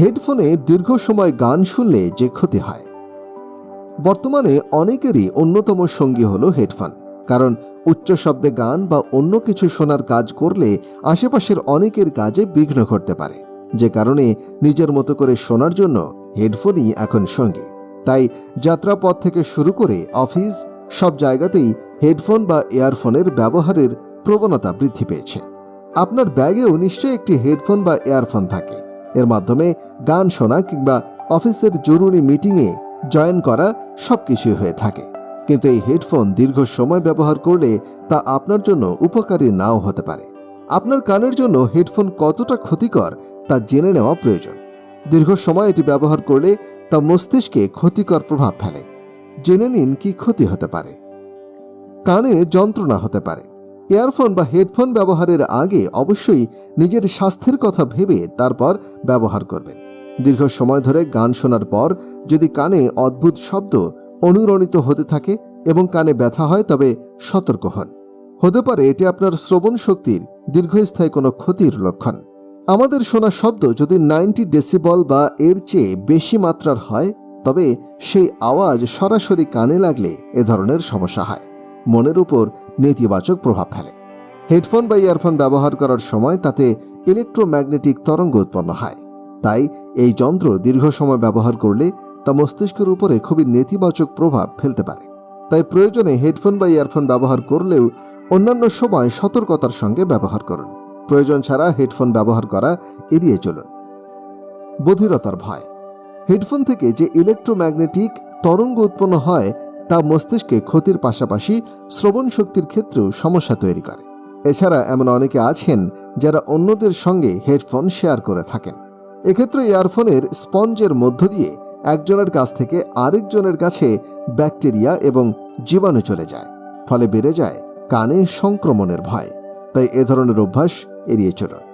হেডফোনে দীর্ঘ সময় গান শুনলে যে ক্ষতি হয়। বর্তমানে অনেকেরই অন্যতম সঙ্গী হলো হেডফোন, কারণ উচ্চ শব্দে গান বা অন্য কিছু শোনার কাজ করলে আশেপাশের অনেকের কাজে বিঘ্ন ঘটতে পারে। যে কারণে নিজের মতো করে শোনার জন্য হেডফোনই এখন সঙ্গী। তাই যাত্রাপথ থেকে শুরু করে অফিস, সব জায়গাতেই হেডফোন বা ইয়ারফোনের ব্যবহারের প্রবণতা বৃদ্ধি পেয়েছে। আপনার ব্যাগেও নিশ্চয়ই একটি হেডফোন বা ইয়ারফোন থাকে। এর মাধ্যমে গান শোনা কিংবা অফিসের জরুরি মিটিংয়ে জয়েন করা সবকিছুই হয়ে থাকে। কিন্তু এই হেডফোন দীর্ঘ সময় ব্যবহার করলে তা আপনার জন্য উপকারী নাও হতে পারে। আপনার কানের জন্য হেডফোন কতটা ক্ষতিকর তা জেনে নেওয়া প্রয়োজন। দীর্ঘ সময় এটি ব্যবহার করলে তা মস্তিষ্কে ক্ষতিকর প্রভাব ফেলে। জেনে নিন কি ক্ষতি হতে পারে। কানে যন্ত্রণা হতে পারে। ইয়ারফোন বা হেডফোন ব্যবহারের আগে অবশ্যই নিজের স্বাস্থ্যের কথা ভেবে তারপর ব্যবহার করবেন। দীর্ঘ সময় ধরে গান শোনার পর যদি কানে অদ্ভুত শব্দ অনুরণিত হতে থাকে এবং কানে ব্যথা হয়, তবে সতর্ক হন। হতে পারে এটি আপনার শ্রবণ শক্তির দীর্ঘস্থায়ী কোনো ক্ষতির লক্ষণ। আমাদের শোনা শব্দ যদি নাইনটি ডেসিবল বা এর চেয়ে বেশি মাত্রার হয়, তবে সেই আওয়াজ সরাসরি কানে লাগলে এ ধরনের সমস্যা হয়। মনের উপর নেতিবাচক প্রভাব ফেলে। হেডফোন বা ইয়ারফোন ব্যবহার করার সময় তাতে ইলেকট্রোম্যাগনেটিক তরঙ্গ উৎপন্ন হয়। তাই এই যন্ত্র দীর্ঘ সময় ব্যবহার করলে তা মস্তিষ্কের উপরে খুবই নেতিবাচক প্রভাব ফেলতে পারে। তাই প্রয়োজনে হেডফোন বা ইয়ারফোন ব্যবহার করলেও অন্যান্য সময় সতর্কতার সঙ্গে ব্যবহার করুন। প্রয়োজন ছাড়া হেডফোন ব্যবহার করা এড়িয়ে চলুন। বধিরতার ভয়। হেডফোন থেকে যে ইলেকট্রোম্যাগনেটিক তরঙ্গ উৎপন্ন হয় তা মস্তিষ্কে ক্ষতির পাশাপাশি শ্রবণ শক্তির ক্ষেত্রেও সমস্যা তৈরি করে। এছাড়া এমন অনেকে আছেন যারা অন্যদের সঙ্গে হেডফোন শেয়ার করে থাকেন। এক্ষেত্রে ইয়ারফোনের স্পঞ্জের মধ্য দিয়ে একজনের কাছ থেকে আরেকজনের কাছে ব্যাকটেরিয়া এবং জীবাণু চলে যায়, ফলে বেড়ে যায় কানে সংক্রমণের ভয়। তাই এ ধরনের অভ্যাস এড়িয়ে চলুন।